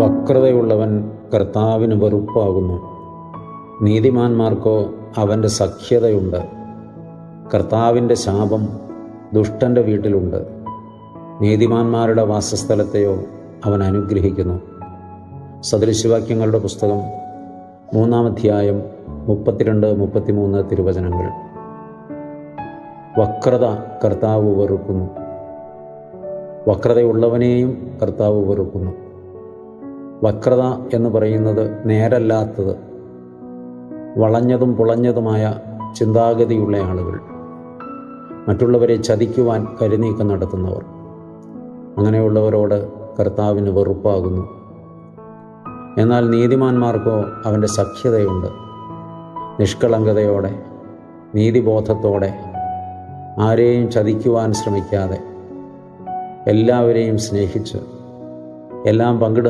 വക്രതയുള്ളവൻ കർത്താവിന് വെറുപ്പാകുന്നു. നീതിമാന്മാർക്കോ അവന്റെ സഖ്യതയുണ്ട്. കർത്താവിന്റെ ശാപം ദുഷ്ടന്റെ വീട്ടിലുണ്ട്. നീതിമാന്മാരുടെ വാസസ്ഥലത്തെയോ അവൻ അനുഗ്രഹിക്കുന്നു. സദൃശവാക്യങ്ങളുടെ പുസ്തകം മൂന്നാം അധ്യായം മുപ്പത്തിരണ്ട് മുപ്പത്തിമൂന്ന് തിരുവചനങ്ങൾ. വക്രത കർത്താവ് വെറുക്കുന്നു. വക്രതയുള്ളവനെയും കർത്താവ് വെറുക്കുന്നു. വക്രത എന്ന് പറയുന്നത് നേരല്ലാത്തത് വളഞ്ഞതും പുളഞ്ഞതുമായ ചിന്താഗതിയുള്ള ആളുകൾ. മറ്റുള്ളവരെ ചതിക്കുവാൻ കരുനീക്കം നടത്തുന്നവർ. അങ്ങനെയുള്ളവരോട് കർത്താവിന് വെറുപ്പാകുന്നു. എന്നാൽ നീതിമാന്മാർക്കോ അവന്റെ സഖ്യതയുണ്ട്. നിഷ്കളങ്കതയോടെ നീതിബോധത്തോടെ ആരെയും ചതിക്കുവാൻ ശ്രമിക്കാതെ എല്ലാവരെയും സ്നേഹിച്ച് എല്ലാം പങ്കിടുന്ന